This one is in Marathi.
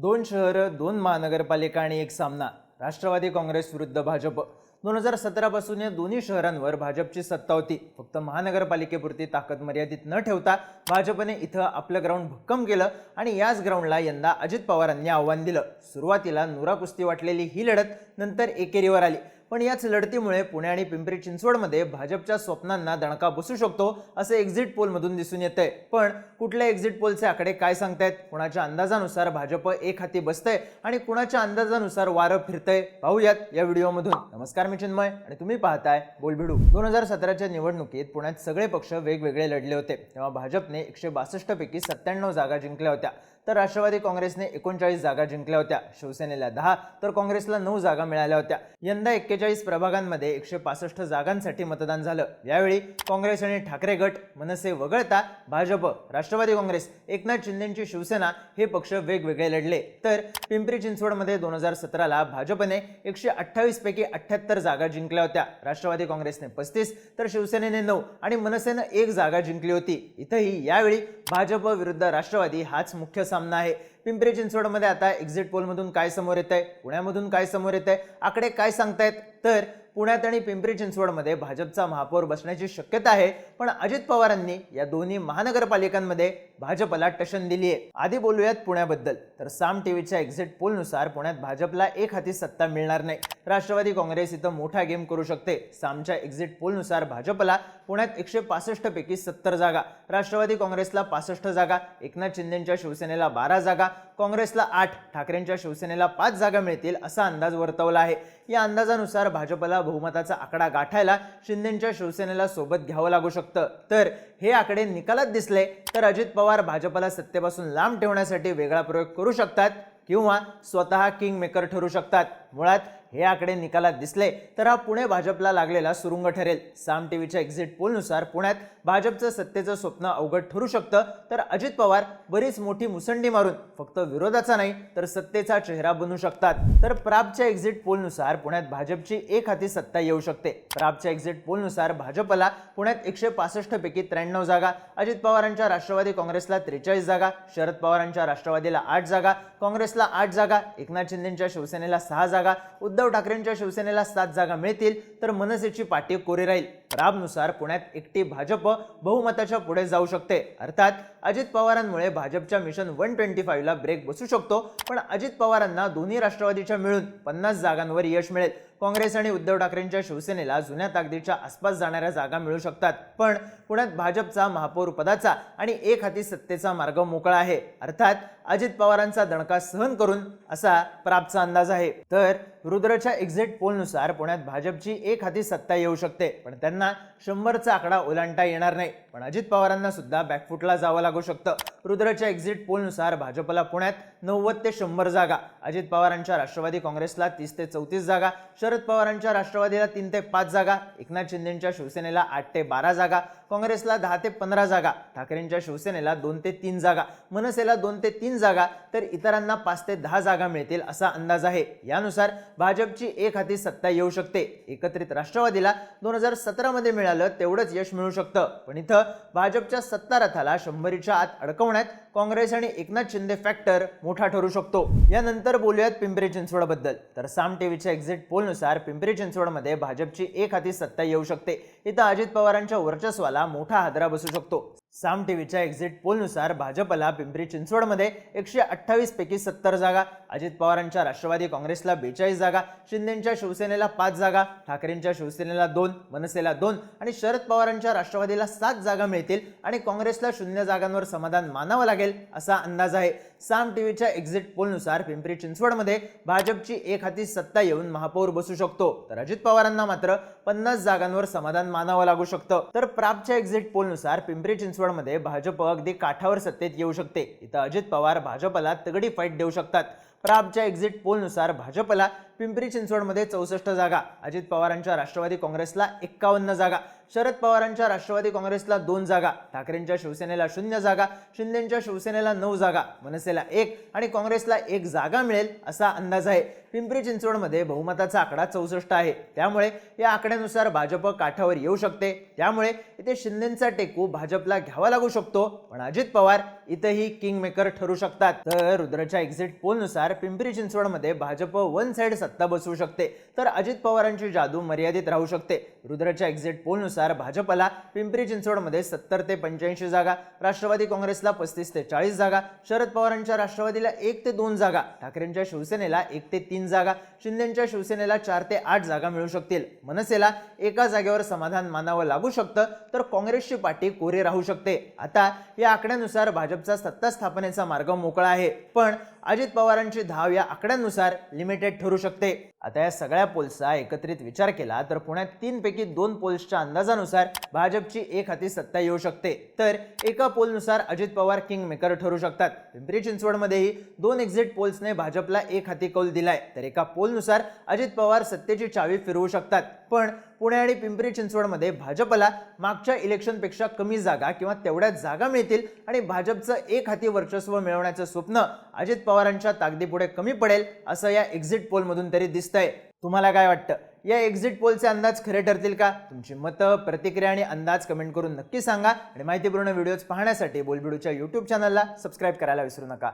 दोन शहरं दोन महानगरपालिका आणि एक सामना. राष्ट्रवादी काँग्रेस विरुद्ध भाजप. दोन हजार सतरापासून या दोन्ही शहरांवर भाजपची सत्ता होती. फक्त महानगरपालिकेपुरती ताकद मर्यादित न ठेवता भाजपने इथं आपलं ग्राउंड भक्कम केलं आणि याच ग्राउंडला यंदा अजित पवारांनी आव्हान दिलं. सुरुवातीला नुरा कुस्ती वाटलेली ही लढत नंतर एकेरीवर आली. पण याच लढतीमुळे पुणे आणि पिंपरी चिंचवडमध्ये भाजपच्या स्वप्नांना दणका बसू शकतो असे एक्झिट पोलमधून दिसून येतंय. पण कुठल्या एक्झिट पोलचे आकडे काय सांगतायत? कुणाच्या अंदाजानुसार भाजप एक हाती बसतंय आणि कुणाच्या अंदाजानुसार वारं फिरतंय? पाहूयात या व्हिडिओमधून नमस्कार मी चिन्मय आणि तुम्ही पाहताय बोलभिडू दोन हजार सतराच्या निवडणुकीत पुण्यात सगळे पक्ष वेगवेगळे लढले होते. तेव्हा भाजपने एकशे बासष्ट पैकी सत्त्याण्णव जागा जिंकल्या होत्या. तर राष्ट्रवादी काँग्रेसने एकोणचाळीस जागा जिंकल्या होत्या शिवसेनेला दहा तर काँग्रेसला नऊ जागा मिळाल्या होत्या. यंदा एक्केचाळीस प्रभागांमध्ये एकशे पासष्ट जागांसाठी मतदान झालं. यावेळी काँग्रेस आणि ठाकरे गट मनसे वगळता भाजप राष्ट्रवादी काँग्रेस एकनाथ शिंदेची शिवसेना हे पक्ष वेगवेगळे लढले. तर पिंपरी चिंचवडमध्ये दोन हजार सतराला भाजपने एकशे अठ्ठावीस पैकी अठ्ठ्याहत्तर जागा जिंकल्या होत्या. राष्ट्रवादी काँग्रेसने पस्तीस तर शिवसेनेने नऊ आणि मनसेनं एक जागा जिंकली होती. इथंही यावेळी भाजप विरुद्ध राष्ट्रवादी हाच मुख्य सामना आहे. पिंपरी चिंचवडमध्ये आता एक्झिट पोलमधून काय समोर येत आहे पुण्यामधून काय समोर येत आहे आकडे काय सांगतायत? तर पुण्यात आणि पिंपरी चिंचवडमध्ये भाजपचा महापौर बसण्याची शक्यता आहे. पण अजित पवारांनी या दोन्ही महानगरपालिकांमध्ये भाजपला टशन दिली आहे आधी बोलूयात पुण्याबद्दल. तर साम टीव्हीच्या एक्झिट पोलनुसार पुण्यात भाजपला एक हाती सत्ता मिळणार नाही. राष्ट्रवादी काँग्रेस इथं मोठा गेम करू शकते. सामच्या एक्झिट पोलनुसार भाजपला पुण्यात एकशे पासष्ट पैकी सत्तर जागा राष्ट्रवादी काँग्रेसला पासष्ट जागा एकनाथ शिंदेच्या शिवसेनेला बारा जागा काँग्रेसला आठ ठाकरेंच्या शिवसेनेला पाच जागा मिळतील असा अंदाज वर्तवला आहे. या अंदाजानुसार भाजपला बहुमताचा आकडा गाठायला शिंदेच्या शिवसेनेला सोबत घ्यावं लागू शकतं. तर हे आकडे निकालात दिसले तर अजित पवार भाजपला सत्तेपासून लांब ठेवण्यासाठी वेगळा प्रयोग करू शकतात किंवा स्वतः किंग मेकर ठरू शकतात. मुळात हे आकडे निकालात दिसले तर हा पुणे भाजपला लागलेला सुरुंग ठरेल. साम टीव्हीच्या एक्झिट पोलनुसार पुण्यात भाजपचं सत्तेचं स्वप्न अवघड ठरू शकतं. तर अजित पवार बरीच मोठी मुसंडी मारून फक्त विरोधाचा नाही तर सत्तेचा चेहरा बनू शकतात. तर प्रापच्या एक्झिट पोलनुसार पुण्यात भाजपची एक हाती सत्ता येऊ शकते. प्रापच्या एक्झिट पोलनुसार भाजपला पुण्यात एकशे पासष्ट पैकी त्र्याण्णव जागा अजित पवारांच्या राष्ट्रवादी काँग्रेसला त्रेचाळीस जागा शरद पवारांच्या राष्ट्रवादीला आठ जागा काँग्रेसला आठ जागा एकनाथ शिंदेच्या शिवसेनेला सहा जागा उद्धव ठाकरेंच्या शिवसेनेला सात जागा मिळतील तर मनसेची पाठी कोरी राहील. राबनुसार पुण्यात एकटी भाजप बहुमताच्या पुढे जाऊ शकते. अर्थात अजित पवारांमुळे भाजपच्या मिशन वन ट्वेंटी फाईव्हला ब्रेक बसू शकतो. पण अजित पवारांना दोन्ही राष्ट्रवादीच्या मिळून पन्नास जागांवर यश मिळेल. काँग्रेस आणि उद्धव ठाकरेंच्या शिवसेनेला जुन्या ताकदीच्या आसपास जाणाऱ्या जागा मिळू शकतात. पण पुण्यात भाजपचा महापौर पदाचा आणि एक हाती सत्तेचा मार्ग मोकळा आहे. अर्थात अजित पवारांचा दणका सहन करून असा प्राप्तचा अंदाज आहे. तर रुद्रच्या एक्झिट पोलनुसार पुण्यात भाजपची एक हाती सत्ता येऊ शकते. पण त्यांना शंभरचा आकडा ओलांडता येणार नाही. पण अजित पवारांना सुद्धा बॅकफुटला जावं लागू शकतं. रुद्रच्या एक्झिट पोलनुसार भाजपला पुण्यात नव्वद ते शंभर जागा अजित पवारांच्या राष्ट्रवादी काँग्रेसला तीस ते चौतीस जागा शरद पवारांच्या राष्ट्रवादीला तीन ते पाच जागा एकनाथ शिंदेच्या शिवसेनेला आठ ते बारा जागा काँग्रेसला दहा ते पंधरा जागा ठाकरेंच्या शिवसेनेला दोन ते तीन जागा मनसेला दोन ते तीन जागा तर इतरांना पाच ते दहा जागा मिळतील असा अंदाज आहे. यानुसार भाजपची एक हाती सत्ता येऊ शकते. एकत्रित राष्ट्रवादीला दोन हजार सतरा सतरामध्ये मिळालं तेवढंच यश मिळू शकतं. पण इथं भाजपच्या सत्ता रथाला शंभरीच्या आत अडकवण्यात काँग्रेस आणि एकनाथ शिंदे फॅक्टर मोठा ठरू शकतो. यानंतर बोलूयात पिंपरी चिंचवडबद्दल. तर साम टीव्हीच्या एक्झिट पोलनुसार पिंपरी चिंचवडमध्ये भाजपची एक हाती सत्ता येऊ शकते. इथं अजित पवारांच्या वर्चस्वाला मोठा हादरा बसू शकतो. साम टीव्हीच्या एक्झिट पोलनुसार भाजपला पिंपरी चिंचवडमध्ये एकशे अठ्ठावीस पैकी सत्तर जागा अजित पवारांच्या राष्ट्रवादी काँग्रेसला बेचाळीस जागा शिंदेच्या शिवसेनेला पाच जागा ठाकरेंच्या शिवसेनेला दोन मनसेला दोन आणि शरद पवारांच्या राष्ट्रवादीला सात जागा मिळतील आणि काँग्रेसला शून्य जागांवर समाधान मानावं लागेल असा अंदाज आहे. साम टीव्हीच्या एक्झिट पोलनुसार पिंपरी चिंचवडमध्ये भाजपची एक हाती सत्ता येऊन महापौर बसू शकतो तर अजित पवारांना मात्र पन्नास जागांवर समाधान मानावं लागू शकतं. तर प्राप्तच्या एक्झिट पोलनुसार पिंपरी चिंचवड छत्तीसगडमध्ये भाजप अगदी काठावर सत्तेत येऊ शकते. इथं अजित पवार भाजपला तगडी फाईट देऊ शकतात. प्रापच्या एक्झिट पोलनुसार भाजपला पिंपरी चिंचवडमध्ये चौसष्ट जागा अजित पवारांच्या राष्ट्रवादी काँग्रेसला एक्कावन्न जागा शरद पवारांच्या राष्ट्रवादी काँग्रेसला दोन जागा ठाकरेंच्या शिवसेनेला शून्य जागा शिंदेच्या शिवसेनेला नऊ जागा मनसेला एक आणि काँग्रेसला एक जागा मिळेल असा अंदाज आहे. पिंपरी चिंचवडमध्ये बहुमताचा आकडा चौसष्ट आहे. त्यामुळे या आकड्यानुसार भाजप काठावर येऊ शकते. त्यामुळे इथे शिंदेचा टेकू भाजपला घ्यावा लागू शकतो पण अजित पवार इथंही किंग मेकर ठरू शकतात. तर रुद्रच्या एक्झिट पोलनुसार पिंपरी चिंचवडमध्ये भाजप वन साइड सत्ता बसवू शकते तर अजित पवारांची जादू मर्यादित राहू शकते. रुद्रच्या एक्झिट पोलनुसार भाजपला पिंपरी चिंचवडमध्ये सत्तर ते पंच्याऐंशी जागा राष्ट्रवादी काँग्रेसला पस्तीस ते चाळीस जागा शरद पवारांच्या राष्ट्रवादीला एक ते दोन जागा ठाकरेंच्या शिवसेनेला एक ते तीन जागा शिंदेच्या शिवसेनेला चार ते आठ जागा मिळू शकतील. मनसेला एका जागेवर समाधान मानावं लागू शकतं तर काँग्रेसची पाठी कोरी राहू शकते. आता या आकड्यानुसार भाजपचा सत्ता स्थापनेचा मार्ग मोकळा आहे पण अजित पवारांची धाव या आकड्यांनुसार लिमिटेड ठरू शकते. आता या सगळ्या पोल्सचा एकत्रित विचार केला तर पुण्यात तीनपैकी दोन पोल्सच्या अंदाजानुसार भाजपची एक हाती सत्ता येऊ शकते. तर एका पोलनुसार अजित पवार किंग मेकर ठरू शकतात. पिंपरी चिंचवडमध्येही दोन एक्झिट पोल्सने भाजपला एक हाती कौल दिलाय. तर एका पोलनुसार अजित पवार सत्तेची चावी फिरवू शकतात. पण पुणे आणि पिंपरी चिंचवडमध्ये भाजपला मागच्या इलेक्शनपेक्षा कमी जागा किंवा तेवढ्याच जागा मिळतील आणि भाजपचं एक हाती वर्चस्व मिळवण्याचं स्वप्न अजित पवारांच्या ताकदीपुढे कमी पडेल असं या एक्झिट पोलमधून तरी दिसतंय. तुम्हाला काय वाटतं? या एक्झिट पोलचे अंदाज खरे ठरतील का? तुमची मतं प्रतिक्रिया आणि अंदाज कमेंट करून नक्की सांगा आणि माहितीपूर्ण व्हिडिओज पाहण्यासाठी बोलबिडूच्या यूट्यूब चॅनलला सबस्क्राईब करायला विसरू नका.